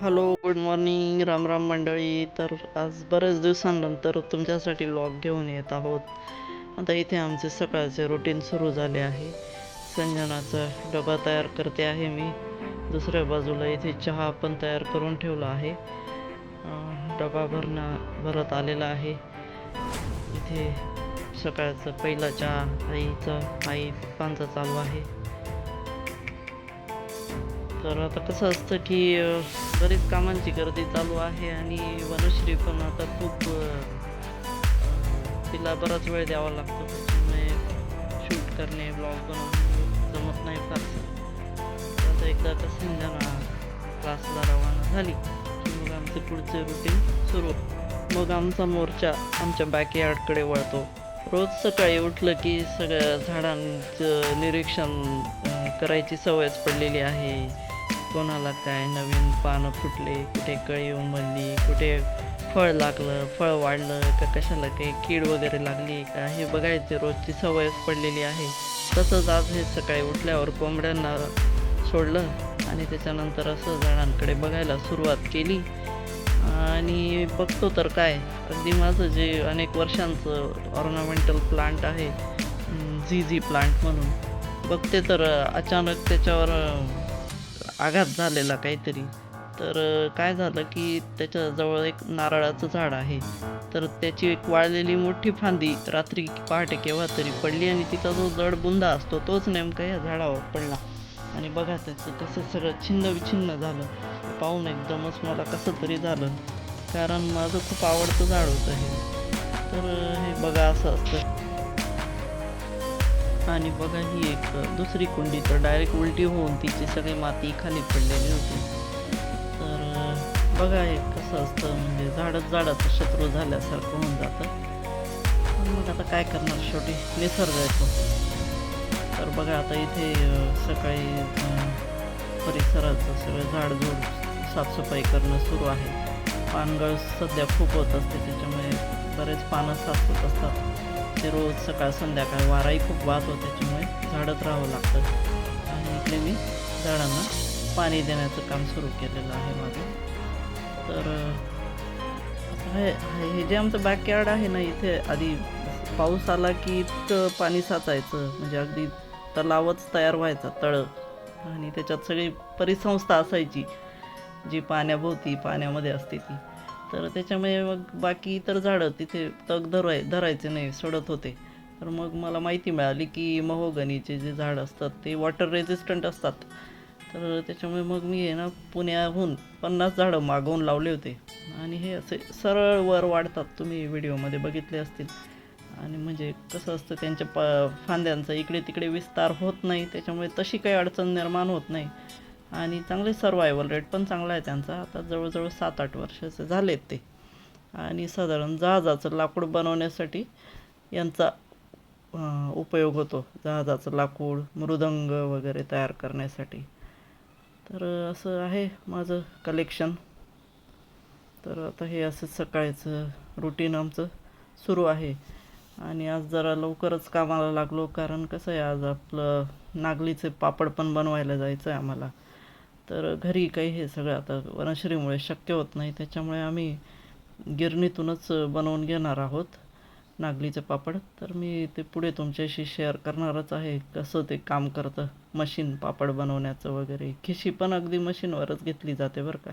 Hello good morning Ram Ram मंडळी. तर आज बऱ्याच दिवसांनंतर तुमच्यासाठी व्लॉग घेऊन येत आहोत. आता इथे आमचे सकाळचे रुटीन सुरू झाले आहे. संजनाचा डबा तयार करते आहे मी. दुसऱ्या बाजूला इथे चहा पण तयार करून ठेवला आहे. डबा भरणं भरत आलेला आहे. इथे सकाळचा पहिला चहा आईचा आई पांचा चालू आहे. तर आता कसं असतं की बरीच कामांची गर्दी चालू आहे आणि वनश्री पण आता खूप तिला बराच वेळ द्यावा लागतो. त्याच्यामुळे शूट करणे ब्लॉग बनवणे जमत नाही फारसं. तर आता एकदा का संजना क्लासला रवाना झाली की मग आमचं पुढचं रुटीन सुरू. मग आमचा मोर्चा आमच्या बॅकयार्डकडे वळतो. रोज सकाळी उठलं की सगळ्या झाडांचं निरीक्षण करायची सवयच पडलेली आहे. कोणाला काय नवीन पानं फुटले कुठे कळी उमलली कुठे फळ लागलं फळ वाढलं का कशाला काही कीड वगैरे लागली का हे बघायची रोजची सवयच पडलेली आहे. तसंच आज हे सकाळी उठल्यावर कोंबड्यांना सोडलं आणि त्याच्यानंतर असं झाडांकडे बघायला सुरुवात केली. आणि बघतो तर काय अगदी माझं जे अनेक वर्षांचं ऑर्नामेंटल प्लांट आहे झी झी प्लांट म्हणून बघते तर अचानक त्याच्यावर आघात झालेला काहीतरी. तर काय झालं की त्याच्याजवळ एक नारळाचं झाड आहे. तर त्याची एक वाळलेली मोठी फांदी रात्री पहाटे केव्हा तरी पडली आणि तिचा जो जड बुंदा असतो तोच नेमका या झाडावर पडला. आणि बघा त्याचं कसं सगळं छिन्न विछिन्न झालं. पाहून एकदमच मला कसं तरी झालं. कारण माझं खूप आवडतं झाड होतं हे. तर हे बघा असं असतं. आणि बघा ही एक दुसरी कुंडी तर डायरेक्ट उलटी होऊन तिची सगळी माती खाली पडलेली होती. तर बघा हे कसं असतं म्हणजे झाडच झाडाचं शत्रू झाल्यासारखं होऊन जातं. मग आता काय करणार शेवटी? निसर्ग येतो तर बघा आता इथे सकाळी परिसराचं सगळं झाडझूड साफसफाई करणं सुरू आहे. पानगळ सध्या खूप होत असते त्याच्यामुळे बरेच पानं साफ होत असतात. ते रोज सकाळ संध्याकाळ वाराही खूप वाहतो त्याच्यामुळे झाडत राहावं लागतं. आणि इकडे मी झाडांना पाणी देण्याचं काम सुरू केलेलं आहे माझं तर हे हे- हे जे आमचं बॅकयार्ड आहे ना इथे आधी पाऊस आला की इतकं पाणी साचायचं. म्हणजे अगदी तलावच तयार व्हायचा तळं. आणि त्याच्यात सगळी परिसंस्था असायची जी पाण्याभोवती पाण्यामध्ये असते ती. तर त्याच्यामुळे मग बाकी इतर झाडं तिथे तग धराय धरायचे नाही सोडत होते. तर मग मला माहिती मिळाली की महोगनीचे जे झाड असतात ते वॉटर रेजिस्टंट असतात. तर त्याच्यामुळे मग मी आहे ना पुण्याहून पन्नास झाडं मागवून लावले होते. आणि हे असे सरळ वर वाढतात. तुम्ही व्हिडिओमध्ये बघितले असतील. आणि म्हणजे कसं असतं त्यांच्या प फांद्यांचा इकडे तिकडे विस्तार होत नाही. त्याच्यामुळे तशी काही अडचण निर्माण होत नाही. आणि चांगले सर्वायवल रेट पण चांगला आहे त्यांचा. आता जवळजवळ सात आठ वर्षाचे झालेत ते. आणि साधारण जहाजाचं लाकूड बनवण्यासाठी यांचा उपयोग होतो. जहाजाचं लाकूड मृदंग वगैरे तयार करण्यासाठी. तर असं आहे माझं कलेक्शन तर आता हे असं सकाळचं रुटीन आमचं सुरू आहे. आणि आज जरा लवकरच कामाला लागलो कारण कसं आहे आज आपलं नागलीचे पापड पण बनवायला जायचं आहे आम्हाला. तर घरी काही हे सगळं आता वनश्रीमुळे शक्य होत नाही. त्याच्यामुळे आम्ही गिरणीतूनच बनवून घेणार आहोत नागलीचं पापड. तर मी ते पुढे तुमच्याशी शेअर करणारच आहे कसं ते काम करतं. मशीन पापड बनवण्याचं वगैरे. खिशी पण अगदी मशीनवरच घेतली जाते बरं का.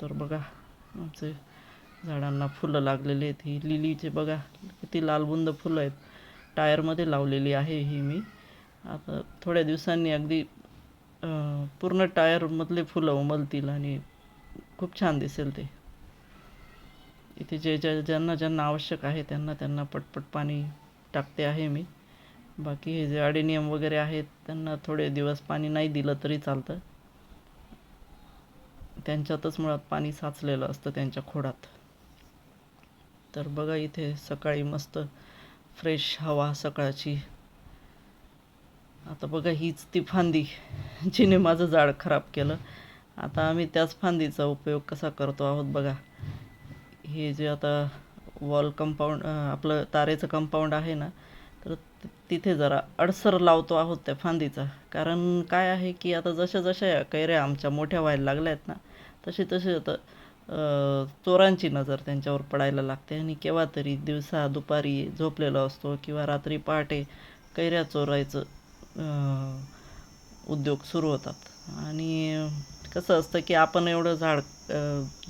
तर बघा आमचे झाडांना फुलं लागलेली आहेत. ही लिलीचे बघा किती लालबुंद फुलं आहेत. टायरमध्ये लावलेली आहे ही मी. आता थोड्या दिवसांनी अगदी पूर्ण टायरमधले फुलं उमलतील आणि खूप छान दिसेल ते. इथे जे ज्या ज्यांना ज्यांना आवश्यक आहे त्यांना त्यांना पटपट पाणी टाकते आहे मी. बाकी हे जे अडेनियम वगैरे आहेत त्यांना थोडे दिवस पाणी नाही दिलं तरी चालतं. त्यांच्यातच मुळात पाणी साचलेलं असतं त्यांच्या खोडात. तर बघा इथे सकाळी मस्त फ्रेश हवा सकाळची. आता बघा हीच ती फांदी जिने माझं झाड खराब केलं. आता आम्ही त्याच फांदीचा उपयोग कसा करतो आहोत बघा. हे जे आता वॉल कंपाऊंड आपलं तारेचं कंपाऊंड आहे ना तर तिथे जरा अडसर लावतो आहोत त्या फांदीचा. कारण काय आहे की आता जशा जशा या कैऱ्या आमच्या मोठ्या व्हायला लागल्या आहेत ना तसे तसे आता चोरांची नजर त्यांच्यावर पडायला लागते. आणि केव्हा तरी दिवसा दुपारी झोपलेलो असतो किंवा रात्री पहाटे कैऱ्या चोरायचं उद्योग सुरू होतात. आणि कसं असतं की आपण एवढं झाड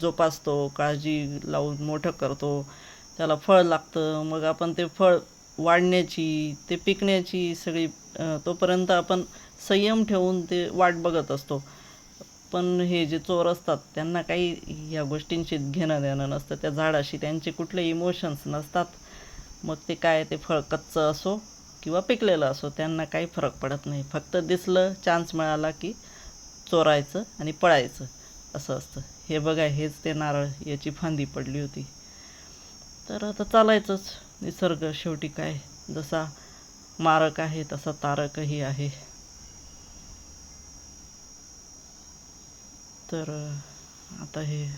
जोपासतो काळजी लावून मोठं करतो त्याला फळ लागतं मग आपण ते फळ वाढण्याची ते पिकण्याची सगळी तोपर्यंत आपण संयम ठेवून ते वाट बघत असतो. पण हे जे चोर असतात त्यांना काही ह्या गोष्टींशी घेणं देणं नसतं. त्या झाडाशी त्यांचे कुठले इमोशन्स नसतात. मग ते काय ते फळ कच्चं असो किंवा पिकलेलं असो त्यांना काही फरक पडत नाही. फक्त दिसलं चान्स मिळाला की चोरायचं आणि पळायचं असं असतं. हे बघा हेच ते नारळ याची फांदी पडली होती. तर आता चालायचंच. निसर्ग शेवटी काय? जसा मारक आहे तसा तारकही आहे. तर आता हे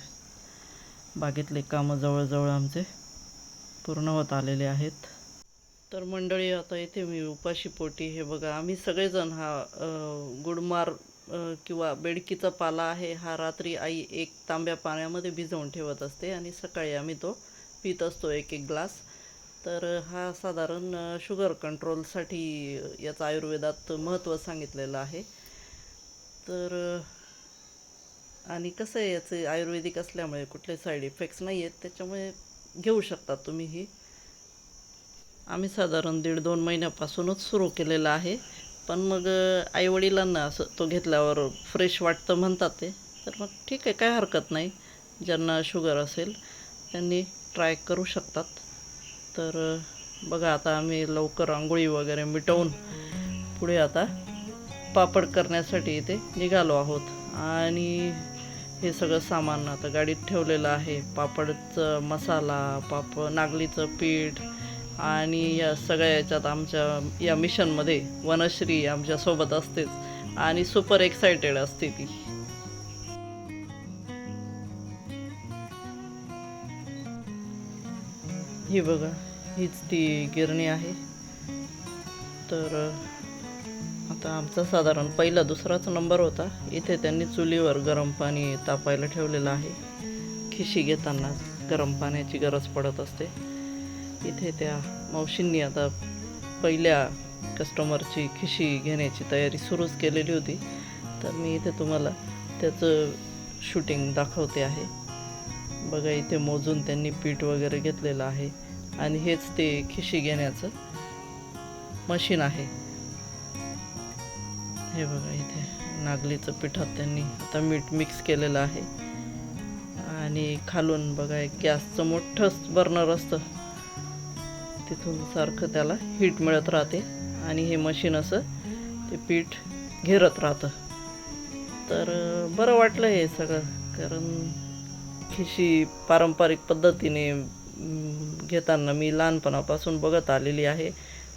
बागेतले कामं जवळजवळ आमचे पूर्ण होत आलेले आहेत. तर मंडळी आता इथे मी उपाशी पोटी हे बघा आम्ही सगळेजण हा गुडमार किंवा बेडकीचा पाला आहे. हा रात्री आई एक तांब्या पाण्यामध्ये भिजवून ठेवत असते आणि सकाळी आम्ही तो पित असतो एक एक ग्लास. तर हा साधारण शुगर कंट्रोलसाठी याचं आयुर्वेदात महत्त्व सांगितलेलं आहे. तर आणि कसं आहे याचे आयुर्वेदिक असल्यामुळे कुठले साईड इफेक्ट्स नाही आहेत त्याच्यामुळे घेऊ शकता तुम्ही ही. आम्ही साधारण दीड दोन महिन्यापासूनच सुरू केलेलं आहे. पण मग आईवडिलांना असं तो घेतल्यावर फ्रेश वाटतं म्हणतात ते. तर मग ठीक आहे काय हरकत नाही. ज्यांना शुगर असेल त्यांनी ट्राय करू शकतात. तर बघा आता आम्ही लवकर आंघोळी वगैरे मिटवून पुढे आता पापड करण्यासाठी इथे निघालो आहोत. आणि हे सगळं सामान आता गाडीत ठेवलेलं आहे. पापडचं मसाला पाप नागलीचं पीठ आणि या सगळ्या याच्यात आमच्या या मिशनमध्ये वनश्री आमच्यासोबत असतेच. आणि सुपर एक्सायटेड असते ती. ही बघा हीच ती गिरणी आहे. तर आता आमचा साधारण पहिला दुसराच नंबर होता. इथे त्यांनी चुलीवर गरम पाणी तापायला ठेवलेलं आहे. खिशी घेताना गरम पाण्याची गरज पडत असते. इथे त्या मावशींनी आता पहिल्या कस्टमरची खिशी घेण्याची तयारी सुरूच केलेली होती. तर मी इथे तुम्हाला त्याचं शूटिंग दाखवते आहे. बघा इथे मोजून त्यांनी पीठ वगैरे घेतलेलं आहे. आणि हेच ते खिशी घेण्याचं मशीन आहे. हे बघा इथे नागलीचं पिठात त्यांनी आता मीठ मिक्स केलेलं आहे. आणि खालून बघा एक गॅसचं मोठंच बर्नर असतं तिथून सारखं त्याला हीट मिळत राहते. आणि हे मशीन असं ते पीठ घेरत राहतं. तर बरं वाटलं हे सगळं. कारण खिशी पारंपरिक पद्धतीने घेताना मी लहानपणापासून बघत आलेली आहे.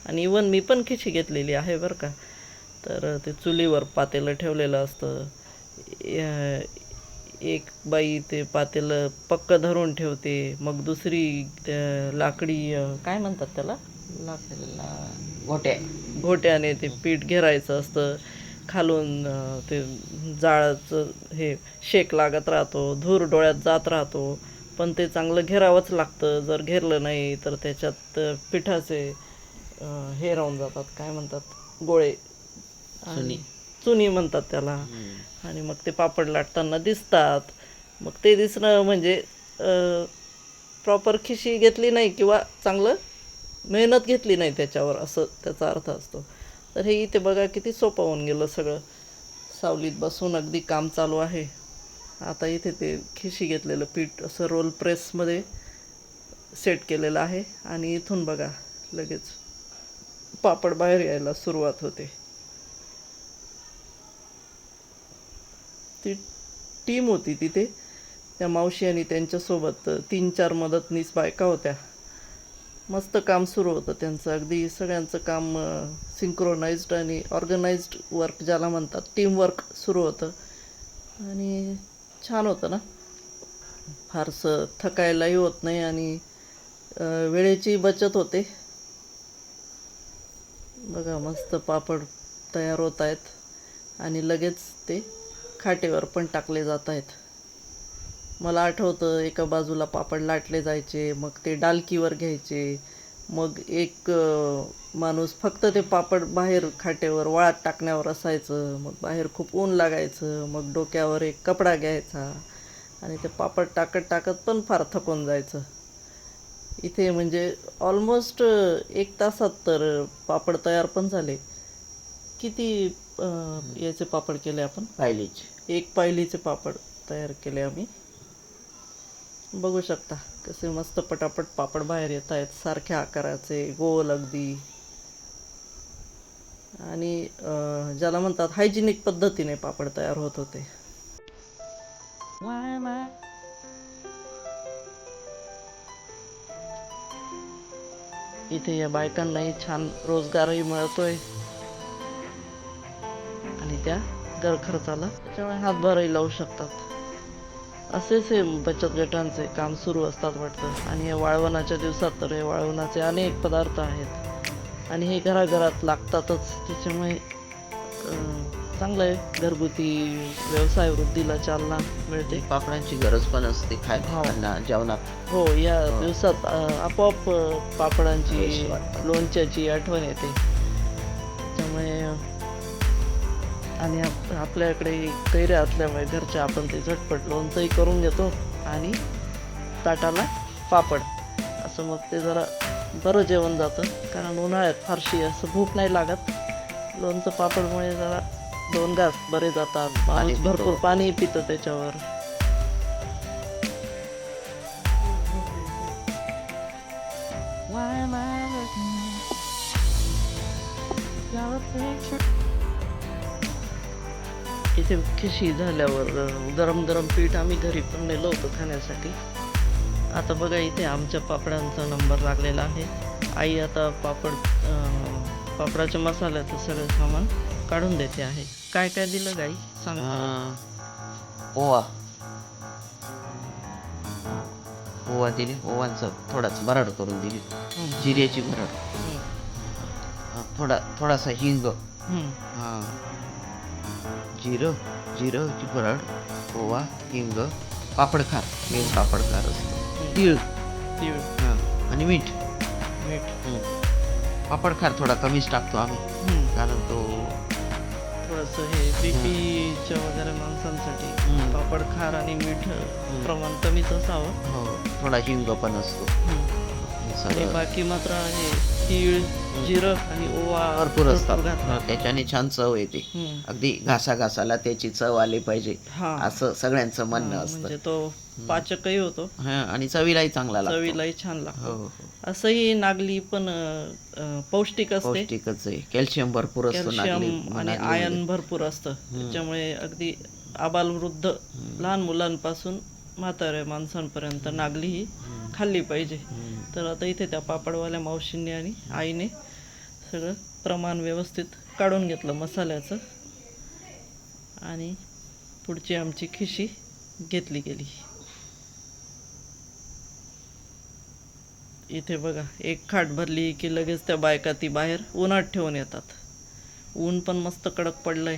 आणि इवन मी पण खिशी घेतलेली आहे बरं का. तर ते चुलीवर पातेलं ठेवलेलं असतं. या- एक बाई ते पातेलं पक्क धरून ठेवते मग दुसरी त्या लाकडी काय म्हणतात त्याला? लाकडीला गोट्या घोट्याने ते पीठ घेरायचं असतं. खालून ते जाळाचं हे शेक लागत राहतो धूर डोळ्यात जात राहतो. पण ते चांगलं घेरावंच लागतं. जर घेरलं नाही तर त्याच्यात पिठाचे हे राहून जातात. काय म्हणतात? गोळे. आणि- चुनी. म्हणतात त्याला. आणि मग ते पापड लाटताना दिसतात. मग ते दिसणं म्हणजे प्रॉपर खिशी घेतली नाही किंवा चांगलं मेहनत घेतली नाही त्याच्यावर असं त्याचा अर्थ असतो. तर हे इथे बघा किती सोपं होऊन गेलं सगळं. सावलीत बसून अगदी काम चालू आहे. आता इथे ते खिशी घेतलेलं पीठ असं रोल प्रेसमध्ये सेट केलेलं आहे. आणि इथून बघा लगेच पापड बाहेर यायला सुरुवात होते. ती टीम होती तिथे. त्या मावशी आणि त्यांच्यासोबत तीन चार मदतनीस बायका होत्या. मस्त काम सुरू होतं त्यांचं. अगदी सगळ्यांचं काम सिंक्रोनाइज्ड आणि ऑर्गनाइज्ड वर्क ज्याला म्हणतात टीमवर्क सुरू होतं. आणि छान होतं ना. फारसं थकायलाही होत नाही आणि वेळेची बचत होते. बघा मस्त पापड तयार होत आहेत. आणि लगेच ते खाटेवर पण टाकले जात आहेत. मला आठवतं एका बाजूला पापड लाटले जायचे मग ते डालकीवर घ्यायचे मग एक माणूस फक्त ते पापड बाहेर खाटेवर वाळात टाकण्यावर असायचं मग बाहेर खूप ऊन लागायचं मग डोक्यावर एक कपडा घ्यायचा आणि ते पापड टाकत टाकत पण फार थकून जायचं. इथे म्हणजे ऑलमोस्ट एक तासात तर पापड तयार पण झाले. किती याचे पापड केले आपण. पाहिलीच एक पायलीचे पापड तयार केले आम्ही. बघू शकता कसे मस्त पटापट पापड बाहेर येत आहेत. सारख्या आकाराचे गोल अगदी. आणि अं, ज्याला म्हणतात हायजिनिक पद्धतीने पापड तयार होत होते. इथे या बायकांनाही छान रोजगारही मिळतोय. आणि त्या घर खर्चाला त्याच्यामुळे हातभारही लावू शकतात. असेच हे बचत गटांचे काम सुरू असतात वाटतं. आणि या वाळवणाच्या दिवसात तर हे वाळवणाचे अनेक पदार्थ आहेत. आणि हे घराघरात लागतातच. त्याच्यामुळे चांगलं आहे घरगुती व्यवसाय वृद्धीला चालना मिळते. पापडांची गरज पण असते हो. खायला जेवणात. हो या दिवसात अं, आपोआप पापडांची. लोणच्याची आठवण येते. त्यामुळे आणि आप- आपल्याकडे कैऱ्या असल्यामुळे घरच्या आपण ते झटपट लोणचंही करून घेतो आणि ताटाला पापड. असं मग ते जरा बरं जेवण जातं कारण उन्हाळ्यात फारशी असं भूक नाही लागत. लोणचं पापडमुळे जरा दोन घास बरे जातात. पाणी माणूस. भरपूर पाणी पितं त्याच्यावर. इथे खिशी झाल्यावर गरम गरम पीठ आम्ही घरी पण नेलं होतं खाण्यासाठी. आता बघा इथे आमच्या पापडांचा नंबर लागलेला आहे. आई आता पापड पापडाच्या मसाल्याचं सगळं सामान काढून देते आहे. काय काय दिलं गाई? सांग. ओवा. ओवा दिली. ओवांचं थोडाच भराड करून दिली. जिऱ्याची भराड. थोडा थोडासा हिंग. हां जिरं जिरंची भराड ओवा हिंग पापडखार. मेन पापडखार असतो. तीळ. तीळ. हां. आणि मीठ. मीठ. पापडखार थोडा कमीच टाकतो आम्ही. कारण तो थोडंसं हे बीपीच्या वगैरे माणसांसाठी हम्म. पापड खार आणि मीठ प्रमाण कमीच असावं. हो. थोडा हिंग पण असतो. आणि बाकी मात्र हे तीळ जिरं आणि ओवा भरपूर असतात. त्याच्याने छान चव येते. अगदी घासा घासाला त्याची चव आली पाहिजे. असं सगळ्यांचं म्हणणं असतं. म्हणजे तो पाचकही होतो. हा आणि चवीलाही चांगला चवीलाही छान लागतो. हो हो. असंही नागली पण पौष्टिक असते. पौष्टिकच आहे. कॅल्शियम भरपूर असतो आणि नागलीमध्ये. आयर्न भरपूर असतं. त्याच्यामुळे अगदी आबालवृद्ध लहान मुलांपासून म्हाताऱ्या माणसांपर्यंत नागली ही खाल्ली पाहिजे. तर आता इथे त्या पापडवाल्या मावशींनी आणि आईने सगळं प्रमाण व्यवस्थित काढून घेतलं मसाल्याचं. आणि पुढची आमची खिशी घेतली गेली. इथे बघा एक खाट भरली की लगेच त्या बायका ती बाहेर उन्हात ठेवून येतात. ऊन पण मस्त कडक पडलंय.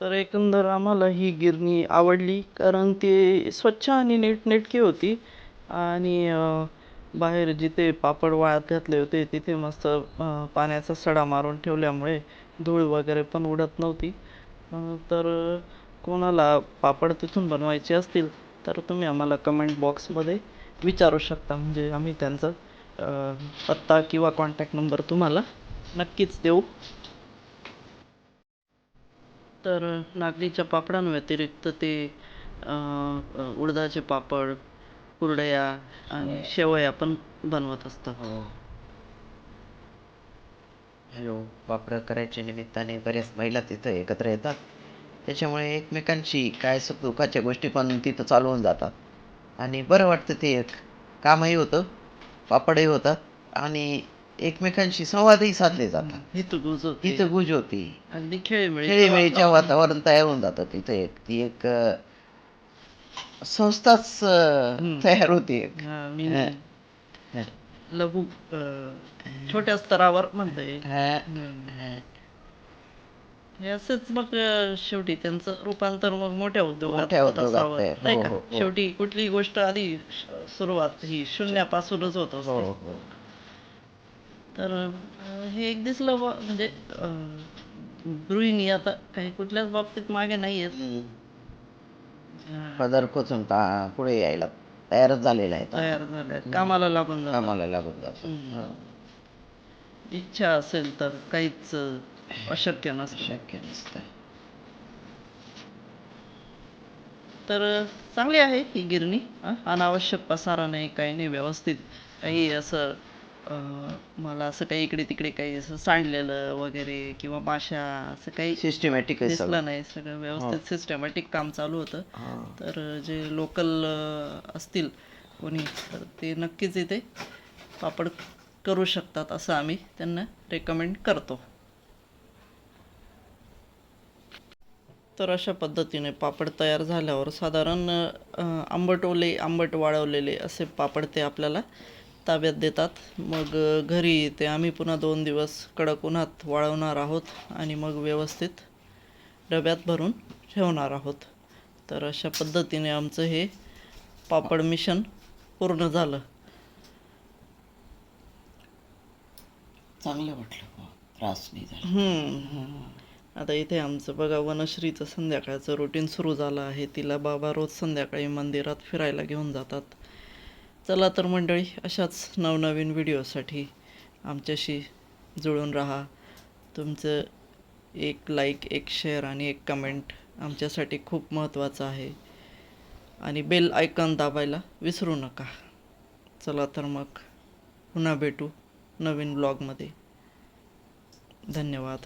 तर एकंदर आम्हाला ही गिरणी आवडली कारण ती स्वच्छ आणि नीटनेटकी होती. आणि बाहेर जिथे पापड वाळत घातले होते तिथे मस्त पाण्याचा सडा मारून ठेवल्यामुळे धूळ वगैरे पण उडत नव्हती. तर कोणाला पापड तिथून बनवायचे असतील तर तुम्ही आम्हाला कमेंट बॉक्समध्ये विचारू शकता. म्हणजे आम्ही त्यांचा पत्ता किंवा कॉन्टॅक्ट नंबर तुम्हाला नक्कीच देऊ. तर नागलीच्या पापडांव्यतिरिक्त ते उडदाचे पापड कुरडया आणि शेवया पण बनवत असतात. हो. हॅलो वापर करायच्या निमित्ताने बऱ्याच महिला तिथं एकत्र येतात. त्याच्यामुळे एकमेकांशी काय सुख दुःखाच्या गोष्टी पण तिथं चालू होऊन जातात. आणि बरं वाटतं ते एक कामही होतं पापडही होतात. आणि एकमेकांशी संवादही साधले जातात. इथं गुजवते. तिथं गुज होती अगदी खेळीमेळी खेळीमेळीच्या वातावरण. तयार होऊन जातं तिथे एक ती एक संस्थाच. तयार होती एक. हा, हा. लघु छोट्या स्तरावर म्हणता येईल. हा. हा. हे असंच मग शेवटी त्यांचं रूपांतर मग मोठ्या उद्योगात होत हो, हो, हो. शेवटी कुठली गोष्ट आधी सुरुवात ही शून्यापासूनच होत हो असते हो. तर हे एक दिसलं बुवा, म्हणजे गृहिणी आता काही कुठल्याच बाबतीत मागे नाही आहेत. पदर खोचून ता पुढे यायला तयारच झालेला आहे. तयार झाल्या कामाला लागून जातात. कामाला लागून जातो. हो. इच्छा असेल तर काहीच अं, अशक्य नसतं शक्य नसतं तर चांगली आहे ही गिरणी अं, अनावश्यक पसारा नाही काही नाही व्यवस्थित काही असं मला असं काही इकडे तिकडे काही असं सांडलेलं वगैरे किंवा माशा असं काही सिस्टमॅटिक दिसलं नाही सगळं व्यवस्थित सिस्टमॅटिक काम चालू होतं. हा. तर जे लोकल असतील कोणी तर ते नक्कीच इथे पापड करू शकतात असं आम्ही त्यांना रेकमेंड करतो. तर अशा पद्धतीने पापड तयार झाल्यावर साधारण आंबट ओले आंबट वाळवलेले असे पापड ते आपल्याला ताब्यात देतात. मग घरी ते आम्ही पुन्हा दोन दिवस कडक उन्हात वाळवणार आहोत आणि मग व्यवस्थित डब्यात भरून ठेवणार आहोत. तर अशा पद्धतीने आमचं हे पापड मिशन पूर्ण झालं. चांगलं वाटलं. बुवा. त्रास नाही झाला. आता इथे आमचं बघा वनश्रीचं संध्याकाळचं रुटीन सुरू झालं आहे. तिला बाबा रोज संध्याकाळी मंदिरात फिरायला घेऊन जातात. चला तर मंडळी अशाच नवनवीन व्हिडिओसाठी आमच्याशी जुळून राहा. तुमचं एक लाईक एक शेअर आणि एक कमेंट आमच्यासाठी खूप महत्त्वाचं आहे. आणि बेल आयकॉन दाबायला विसरू नका. चला तर मग पुन्हा भेटू नवीन ब्लॉगमध्ये धन्यवाद.